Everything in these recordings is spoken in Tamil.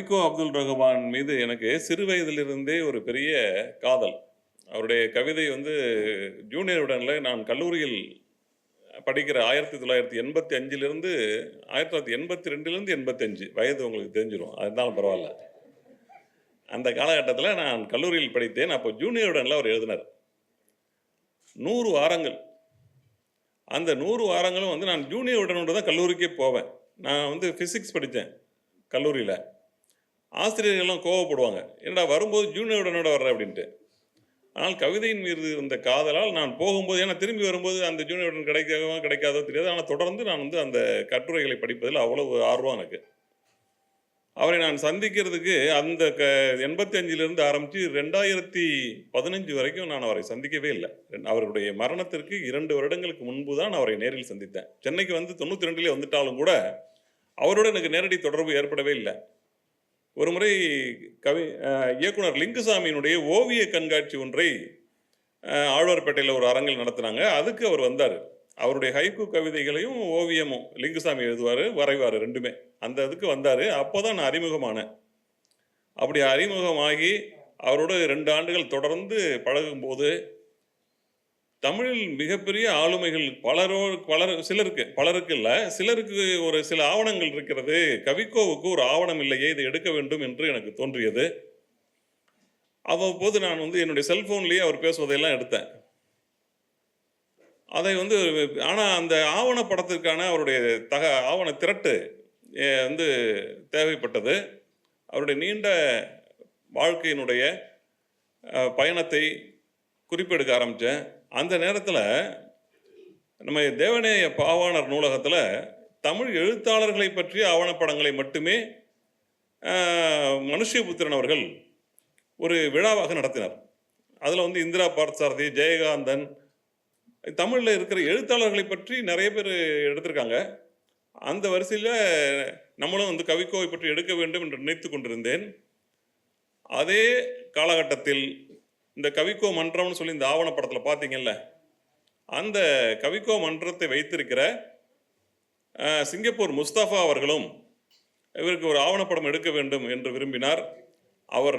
கவிக்கோ அப்துல் ரஹ்மான் மீது எனக்கு சிறு வயதிலிருந்தே ஒரு பெரிய காதல். அவருடைய கவிதை வந்து ஜூனியர் உடனில் நான் கல்லூரியில் படிக்கிற ஆயிரத்தி தொள்ளாயிரத்தி எண்பத்தி அஞ்சிலிருந்து ஆயிரத்தி தொள்ளாயிரத்தி எண்பத்தி ரெண்டுலேருந்து எண்பத்தஞ்சு வயது உங்களுக்கு தெரிஞ்சிடும் அதுதான் பரவாயில்ல. அந்த காலகட்டத்தில் நான் கல்லூரியில் படித்தேன் அப்போ ஜூனியர் உடனில் அவர் எழுதினார். நூறு வாரங்கள். அந்த நூறு வாரங்களும் வந்து நான் ஜூனியர் உடனோட தான் கல்லூரிக்கே போவேன். நான் வந்து ஃபிசிக்ஸ் படித்தேன் கல்லூரியில். ஆசிரியர்கள்லாம் கோவப்படுவாங்க. என்னடா வரும்போது ஜூனியர் உடனோட வர்ற? அப்படின்ட்டு. ஆனால் கவிதையின் மீது இருந்த காதலால் நான் போகும்போது ஏன்னா திரும்பி வரும்போது அந்த ஜூனியர் உடன் கிடைக்கவோ கிடைக்காதோ தெரியாது. ஆனால் தொடர்ந்து நான் வந்து அந்த கட்டுரைகளை படிப்பதில் அவ்வளவு ஆர்வம் எனக்கு. அவரை நான் சந்திக்கிறதுக்கு அந்த க எண்பத்தி அஞ்சிலிருந்து ஆரம்பித்து ரெண்டாயிரத்தி பதினஞ்சு வரைக்கும் நான் அவரை சந்திக்கவே இல்லை. அவருடைய மரணத்திற்கு இரண்டு வருடங்களுக்கு முன்பு தான் அவரை நேரில் சந்தித்தேன். சென்னைக்கு வந்து தொண்ணூற்றி ரெண்டுலேயே வந்துட்டாலும் கூட அவரோட எனக்கு நேரடி தொடர்பு ஏற்படவே இல்லை. ஒரு முறை கவி இயக்குனர் லிங்குசாமியினுடைய ஓவிய கண்காட்சி ஒன்றை ஆழ்வார்பேட்டையில் ஒரு அரங்கில் நடத்தினாங்க. அதுக்கு அவர் வந்தார். அவருடைய ஹைக்கு கவிதைகளையும் ஓவியமும் லிங்குசாமி எழுதுவார் வரைவார் ரெண்டுமே. அந்த இதுக்கு வந்தார். அப்போ தான் நான் அறிமுகமானேன். அப்படி அறிமுகமாகி அவரோட ரெண்டு ஆண்டுகள் தொடர்ந்து பழகும்போது தமிழில் மிகப்பெரிய ஆளுமைகள் பலரோ பலர் சிலருக்கு பலருக்கு இல்லை சிலருக்கு ஒரு சில ஆவணங்கள் இருக்கிறது. கவிக்கோவுக்கு ஒரு ஆவணம் இல்லையே இதை எடுக்க வேண்டும் என்று எனக்கு தோன்றியது. அவ்வப்போது நான் வந்து என்னுடைய செல்போன்லேயே அவர் பேசுவதையெல்லாம் எடுத்தேன். அதை வந்து ஆனால் அந்த ஆவணப்படத்திற்கான அவருடைய தக ஆவண திரட்டு வந்து தேவைப்பட்டது. அவருடைய நீண்ட வாழ்க்கையினுடைய பயணத்தை குறிப்பெடுக்க ஆரம்பித்தேன் அந்த நேரத்தில் நம்ம தேவநேய பாவாணர் நூலகத்தில் தமிழ் எழுத்தாளர்களை பற்றிய ஆவணப்படங்களை மட்டுமே மனுஷ்யபுத்திரன் அவர்கள் ஒரு விழாவாக நடத்தினார். அதில் வந்து இந்திரா பார்த்தசாரதி ஜெயகாந்தன் தமிழில் இருக்கிற எழுத்தாளர்களை பற்றி நிறைய பேர் எடுத்திருக்காங்க. அந்த வரிசையில் நம்மளும் வந்து கவிக்கோவை பற்றி எடுக்க வேண்டும் என்று நினைத்து கொண்டிருந்தேன். அதே காலகட்டத்தில் இந்த கவிக்கோ மன்றம்னு சொல்லி இந்த ஆவணப்படத்தில் பார்த்தீங்கல்ல அந்த கவிக்கோ மன்றத்தை வைத்திருக்கிற சிங்கப்பூர் முஸ்தாஃபா அவர்களும் இவருக்கு ஒரு ஆவணப்படம் எடுக்க வேண்டும் என்று விரும்பினார். அவர்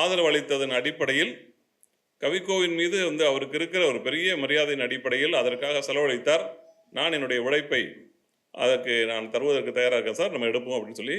ஆதரவு அளித்ததன் அடிப்படையில் கவிக்கோவின் மீது வந்து அவருக்கு இருக்கிற ஒரு பெரிய மரியாதையின் அடிப்படையில் அதற்காக செலவழித்தார். நான் என்னுடைய உழைப்பை அதற்கு நான் தருவதற்கு தயாராக இருக்கேன் சார் நம்ம எடுப்போம் அப்படின்னு சொல்லி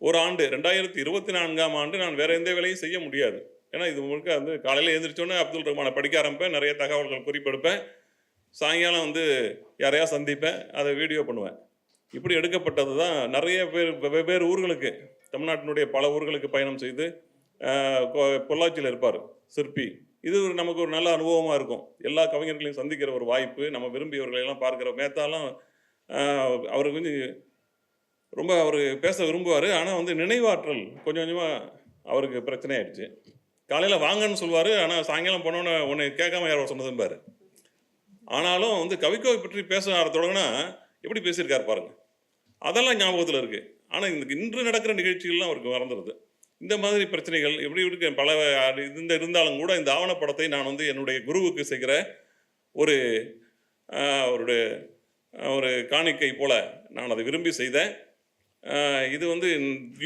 ஒரு ஆண்டு ரெண்டாயிரத்தி இருபத்தி நான்காம் ஆண்டு நான் வேறு எந்த வேலையும் செய்ய முடியாது. ஏன்னா இது முழுக்க வந்து காலையில் எழுந்திரிச்சோன்னே அப்துல் ரஹ்மானை படிக்க ஆரம்பிப்பேன் நிறைய தகவல்கள் குறிப்பெடுப்பேன். சாயங்காலம் வந்து யாரையா சந்திப்பேன் அதை வீடியோ பண்ணுவேன். இப்படி எடுக்கப்பட்டது தான் நிறைய பேர் வெ- வெவ்வேறு ஊர்களுக்கு தமிழ்நாட்டினுடைய பல ஊர்களுக்கு பயணம் செய்து கொ- பொள்ளாச்சியில் இருப்பார் சிற்பி. இது ஒரு நமக்கு ஒரு நல்ல அனுபவமாக இருக்கும். எல்லா கவிஞர்களையும் சந்திக்கிற ஒரு வாய்ப்பு நம்ம விரும்பியவர்களெல்லாம் பார்க்குற மேத்தாலாம் ஆஹ், அவருக்கு வந்து ரொம்ப அவர் பேச விரும்புவார். ஆனால் வந்து நினைவாற்றல் கொஞ்சம் கொஞ்சமாக அவருக்கு பிரச்சனை ஆயிடுச்சு காலையில் வாங்கன்னு சொல்லுவார் ஆனால் சாயங்காலம் போனோன்னே உன்னை கேட்காம யாரோ சொன்னதும்பாரு ஆனாலும் வந்து கவிக்கோவை பற்றி பேச தொடங்கினா எப்படி பேசியிருக்காரு பாருங்க. அதெல்லாம் ஞாபகத்தில் இருக்குது ஆனால் இந்த இன்று நடக்கிற நிகழ்ச்சிகள்லாம் அவருக்கு மறந்துடுது இந்த மாதிரி பிரச்சனைகள் எப்படி இருக்க? பல இந்த இருந்தாலும் கூட இந்த ஆவணப்படத்தை நான் வந்து என்னுடைய குருவுக்கு செய்கிற ஒரு அவருடைய ஒரு காணிக்கை போல நான் அதை விரும்பி செய்தேன். இது வந்து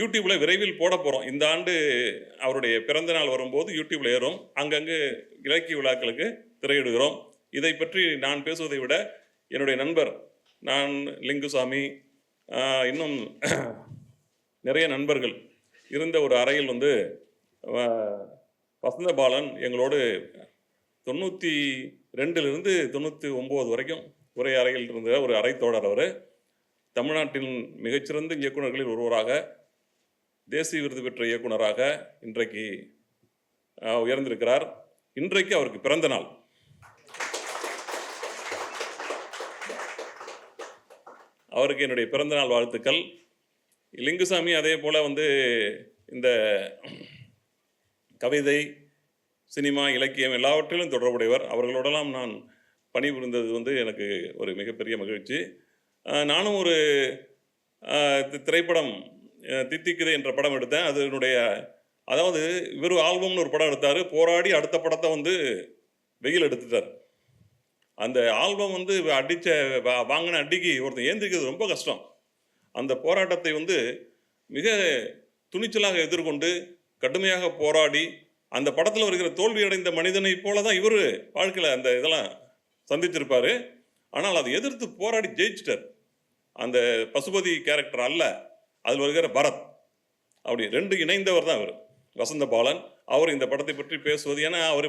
யூடியூப்பில் விரைவில் போட போகிறோம் இந்த ஆண்டு அவருடைய பிறந்த நாள் வரும்போது யூடியூப்ல ஏறும் அங்கங்கு இலக்கிய விழாக்களுக்கு திரையிடுகிறோம். இதை பற்றி நான் பேசுவதை விட என்னுடைய நண்பர் நான் லிங்குசாமி இன்னும் நிறைய நண்பர்கள் இருந்த ஒரு அறையில் வந்து வசந்தபாலன் எங்களோடு தொண்ணூற்றி ரெண்டுலேருந்து தொண்ணூற்றி ஒம்பது வரைக்கும் ஒரே அறையில் இருந்த ஒரு அறை தோழர் அவர். தமிழ்நாட்டின் மிகச்சிறந்த இயக்குனர்களில் ஒருவராக தேசிய விருது பெற்ற இயக்குனராக இன்றைக்கு உயர்ந்திருக்கிறார். இன்றைக்கு அவருக்கு பிறந்த நாள். அவருக்கு என்னுடைய பிறந்தநாள் வாழ்த்துக்கள். லிங்குசாமி அதே போல் வந்து இந்த கவிதை சினிமா இலக்கியம் எல்லாவற்றிலும் தொடர்புடையவர். அவர்களோடலாம் நான் பணிபுரிந்தது வந்து எனக்கு ஒரு மிகப்பெரிய மகிழ்ச்சி. நானும் ஒரு தி- திரைப்படம் ஆஹ் தித்திக்குது என்ற படம் எடுத்தேன். அதனுடைய அதாவது இவர் ஆல்பம்னு ஒரு படம் எடுத்தார். போராடி அடுத்த படத்தை வந்து வெயில் எடுத்துட்டார். அந்த ஆல்பம் வந்து அடித்த வாங்கின அடிக்கு ஒருத்தர் ஏந்திரிக்கிறது ரொம்ப கஷ்டம். அந்த போராட்டத்தை வந்து மிக துணிச்சலாக எதிர்கொண்டு கடுமையாக போராடி அந்த படத்தில் வருகிற தோல்வி அடைந்த மனிதனை போல தான் இவர் வாழ்க்கையில் அந்த இதெல்லாம் சந்திச்சிருப்பார். ஆனால் அதை எதிர்த்து போராடி ஜெயிச்சிட்டார். அந்த பசுபதி கேரக்டர் அல்ல அதில் வருகிற பரத். அப்படி ரெண்டு இணைந்தவர் தான் அவர் வசந்த பாலன் அவர் இந்த படத்தை பற்றி பேசுவது ஏன்னா அவர்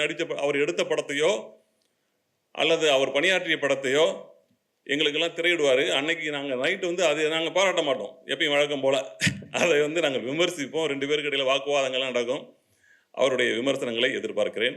நடித்த அவர் எடுத்த படத்தையோ அல்லது அவர் பணியாற்றிய படத்தையோ எங்களுக்கெல்லாம் திரையிடுவார். அன்னைக்கு நாங்கள் நைட்டு வந்து அதை நாங்கள் பாராட்ட மாட்டோம். எப்பயும் வழக்கம் போல். அதை வந்து நாங்கள் விமர்சிப்போம். ரெண்டு பேருக்கு இடையில் வாக்குவாதங்கள்லாம் நடக்கும். அவருடைய விமர்சனங்களை எதிர்பார்க்கிறேன்.